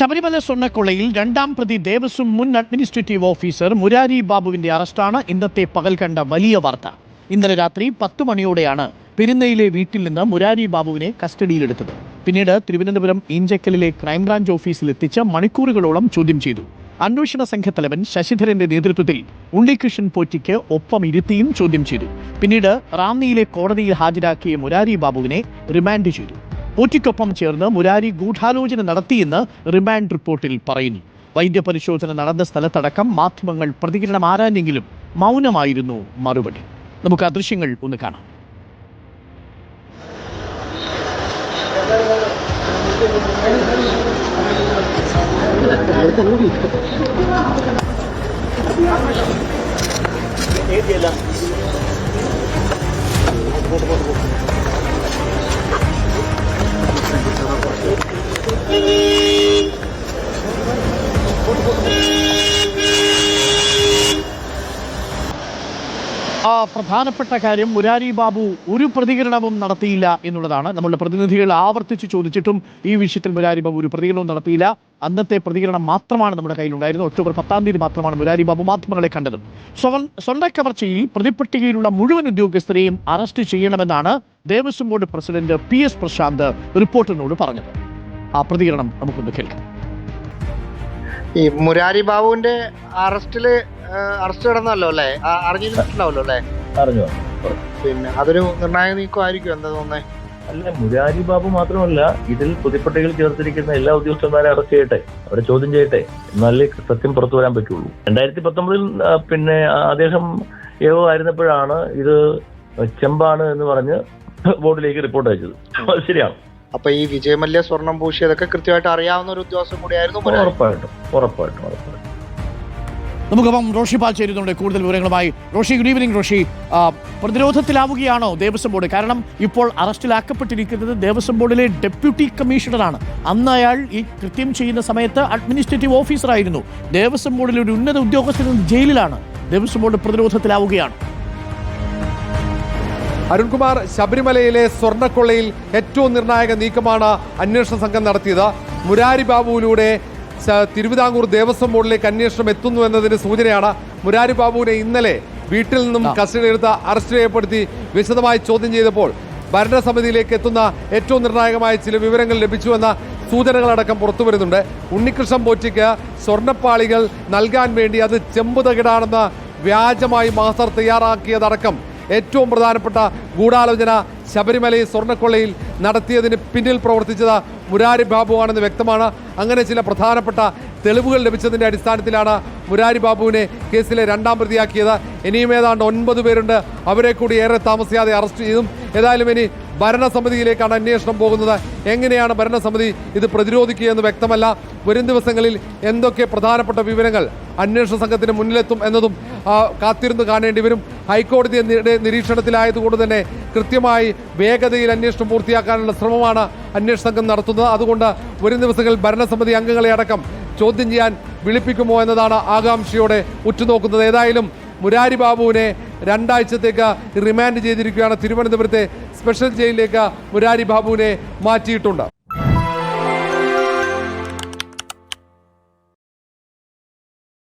ശബരിമല സ്വർണക്കൊള്ളയിൽ രണ്ടാം പ്രതി ദേവസ്വം മുൻ അഡ്മിനിസ്ട്രേറ്റീവ് ഓഫീസർ മുരാരി ബാബുവിന്റെ അറസ്റ്റാണ് ഇന്നത്തെ പകൽ കണ്ട വലിയ വാർത്ത. ഇന്നലെ രാത്രി പത്ത് മണിയോടെയാണ് പെരുന്നയിലെ വീട്ടിൽ നിന്ന് മുരാരി ബാബുവിനെ കസ്റ്റഡിയിലെടുത്തത്. പിന്നീട് തിരുവനന്തപുരം ഈഞ്ചക്കലിലെ ക്രൈംബ്രാഞ്ച് ഓഫീസിൽ എത്തിച്ച മണിക്കൂറുകളോളം ചോദ്യം ചെയ്തു. അന്വേഷണ സംഘത്തലവൻ ശശിധരന്റെ നേതൃത്വത്തിൽ ഉണ്ണികൃഷ്ണൻ പോറ്റിക്ക് ഒപ്പം ഇരുത്തിയും ചോദ്യം ചെയ്തു. പിന്നീട് റാന്നിയിലെ കോടതിയിൽ ഹാജരാക്കിയ മുരാരി ബാബുവിനെ റിമാൻഡ് ചെയ്തു. പോറ്റിക്കൊപ്പം ചേർന്ന് മുരാരി ഗൂഢാലോചന നടത്തിയെന്ന് റിമാൻഡ് റിപ്പോർട്ടിൽ പറയുന്നു വൈദ്യപരിശോധന നടന്ന സ്ഥലത്തടക്കം മാധ്യമങ്ങൾ പ്രതികരണം ആരാഞ്ഞെങ്കിലും മൗനമായിരുന്നു മറുപടി നമുക്ക് ആ ദൃശ്യങ്ങൾ ഒന്ന് കാണാം ആ പ്രധാനപ്പെട്ട കാര്യം മുരാരി ബാബു ഒരു പ്രതികരണവും നടത്തിയില്ല എന്നുള്ളതാണ്. നമ്മളുടെ പ്രതിനിധികൾ ആവർത്തിച്ച് ചോദിച്ചിട്ടും ഈ വിഷയത്തിൽ മുരാരി ബാബു ഒരു പ്രതികരണവും നടത്തിയില്ല. അന്നത്തെ പ്രതികരണം മാത്രമാണ് നമ്മുടെ കയ്യിലുണ്ടായിരുന്നത്. ഒക്ടോബർ പത്താം തീയതി മാത്രമാണ് മുരാരി ബാബു മാധ്യമങ്ങളെ കണ്ടത്. സ്വർ സ്വർണക്കവർച്ചയിൽ പ്രതിപട്ടികയിലുള്ള മുഴുവൻ ഉദ്യോഗസ്ഥരെയും അറസ്റ്റ് ചെയ്യണമെന്നാണ് Devaswom board president P S Prashanth റിപ്പോർട്ടിനോട് പറഞ്ഞത്. ആ പ്രതികരണം നമുക്കൊന്ന് കേൾക്കാം. ഈ മുരാരി ബാബുവിന്റെ അറസ്റ്റിൽ അറസ്റ്റ് കിടന്നല്ലോ അല്ലേ? അറിഞ്ഞിട്ടുണ്ടാവല്ലോ അല്ലേ? അറിഞ്ഞു പിന്നെ അതൊരു നിർണായക നീക്കമായിരിക്കും എന്താ തോന്നേ അല്ല മുരാരി ബാബു മാത്രമല്ല ഇതിൽ പുതിപ്പട്ടികൾ ചേർത്തിരിക്കുന്ന എല്ലാ ഉദ്യോഗസ്ഥന്മാരെ അറസ്റ്റ് ചെയ്യട്ടെ അവരെ ചോദ്യം ചെയ്യട്ടെ എന്നാലേ സത്യം പുറത്തു വരാൻ പറ്റുള്ളൂ. രണ്ടായിരത്തി പത്തൊമ്പതിൽ പിന്നെ അദ്ദേഹം ഏവോ ആയിരുന്നപ്പോഴാണ് ഇത് ചെമ്പാണ് എന്ന് പറഞ്ഞ് ബോർഡിലേക്ക് റിപ്പോർട്ട് അയച്ചത്. അത് ശരിയാണ്. അപ്പൊ ഈ വിജയമല്യ സ്വർണം പൂശിയതൊക്കെ കൃത്യമായിട്ട് അറിയാവുന്ന ഒരു ഉദ്യോഗസ്ഥൻ കൂടിയായിരുന്നു ഉറപ്പായിട്ടും ഉറപ്പായിട്ടും ഉറപ്പായിട്ടും. നമുക്കപ്പം റോഷി പാൽ ചേരുന്നുണ്ട് കൂടുതൽ വിവരങ്ങളുമായി. Roshi good evening Roshi. പ്രതിരോധത്തിലാവുകയാണോ Devaswom board. കാരണം ഇപ്പോൾ അറസ്റ്റിലാക്കപ്പെട്ടിരിക്കുന്നത് ദേവസ്വം ബോർഡിലെ ഡെപ്യൂട്ടി കമ്മീഷണറാണ്. അന്ന് അയാൾ ഈ കൃത്യം ചെയ്യുന്ന സമയത്ത് അഡ്മിനിസ്ട്രേറ്റീവ് ഓഫീസറായിരുന്നു. ദേവസ്വം ബോർഡിലെ ഒരു ഉന്നത ഉദ്യോഗസ്ഥൻ ജയിലിലാണ്. ദേവസ്വം ബോർഡ് പ്രതിരോധത്തിലാവുകയാണ്. അരുൺകുമാർ ശബരിമലയിലെ സ്വർണക്കൊള്ളയിൽ ഏറ്റവും നിർണായക നീക്കമാണ് അന്വേഷണ സംഘം നടത്തിയത്. മുരാരി ബാബുവിലൂടെ തിരുവിതാംകൂർ ദേവസ്വം ബോർഡിലേക്ക് അന്വേഷണം എത്തുന്നു എന്നതിന് സൂചനയാണ് മുരാരി ബാബുവിനെ ഇന്നലെ വീട്ടിൽ നിന്നും കസ്റ്റഡി കസ്റ്റഡിയിലെടുത്ത് അറസ്റ്റ് ചെയ്യപ്പെടുത്തി വിശദമായി ചോദ്യം ചെയ്തപ്പോൾ ഭരണസമിതിയിലേക്ക് എത്തുന്ന ഏറ്റവും നിർണായകമായ ചില വിവരങ്ങൾ ലഭിച്ചുവെന്ന സൂചനകളടക്കം പുറത്തു വരുന്നുണ്ട്. ഉണ്ണികൃഷ്ണൻ പോറ്റിക്ക് സ്വർണപ്പാളികൾ നൽകാൻ വേണ്ടി അത് ചെമ്പുതകിടാണെന്ന് വ്യാജമായി മാസ്റ്റർ തയ്യാറാക്കിയതടക്കം ഏറ്റവും പ്രധാനപ്പെട്ട ഗൂഢാലോചന ശബരിമലയിൽ സ്വർണക്കൊള്ളയിൽ നടത്തിയതിന് പിന്നിൽ പ്രവർത്തിച്ചത് മുരാരി ബാബുവാണെന്ന് വ്യക്തമാണ്. അങ്ങനെ ചില പ്രധാനപ്പെട്ട തെളിവുകൾ ലഭിച്ചതിന്റെ അടിസ്ഥാനത്തിലാണ് മുരാരി ബാബുവിനെ കേസിലെ രണ്ടാം പ്രതിയാക്കിയത്. ഇനിയും ഏതാണ്ട് ഒൻപത് പേരുണ്ട്. അവരെ കൂടി ഏറെ താമസിയാതെ അറസ്റ്റ് ചെയ്തും ഏതായാലും ഇനി ഭരണസമിതിയിലേക്കാണ് അന്വേഷണം പോകുന്നത്. എങ്ങനെയാണ് ഭരണസമിതി ഇത് പ്രതിരോധിക്കുക എന്ന് വ്യക്തമല്ല. വരും ദിവസങ്ങളിൽ എന്തൊക്കെ പ്രധാനപ്പെട്ട വിവരങ്ങൾ അന്വേഷണ സംഘത്തിന് മുന്നിലെത്തും എന്നതും കാത്തിരുന്ന് കാണേണ്ടി വരും. ഹൈക്കോടതി നിരീക്ഷണത്തിലായതുകൊണ്ട് തന്നെ കൃത്യമായി വേഗതയിൽ അന്വേഷണം പൂർത്തിയാക്കാനുള്ള ശ്രമമാണ് അന്വേഷണ സംഘം നടത്തുന്നത്. അതുകൊണ്ട് വരും ദിവസങ്ങളിൽ ഭരണസമിതി അംഗങ്ങളെ അടക്കം ചോദ്യം ചെയ്യാൻ വിളിപ്പിക്കുമോ എന്നതാണ് ആകാംക്ഷയോടെ ഉറ്റുനോക്കുന്നത്. ഏതായാലും മുരാരി ബാബുവിനെ രണ്ടാഴ്ചത്തേക്ക് റിമാൻഡ് ചെയ്തിരിക്കുകയാണ്. തിരുവനന്തപുരത്തെ സ്പെഷ്യൽ ജയിലിലേക്ക് മുരാരി ബാബുവിനെ മാറ്റിയിട്ടുണ്ട്.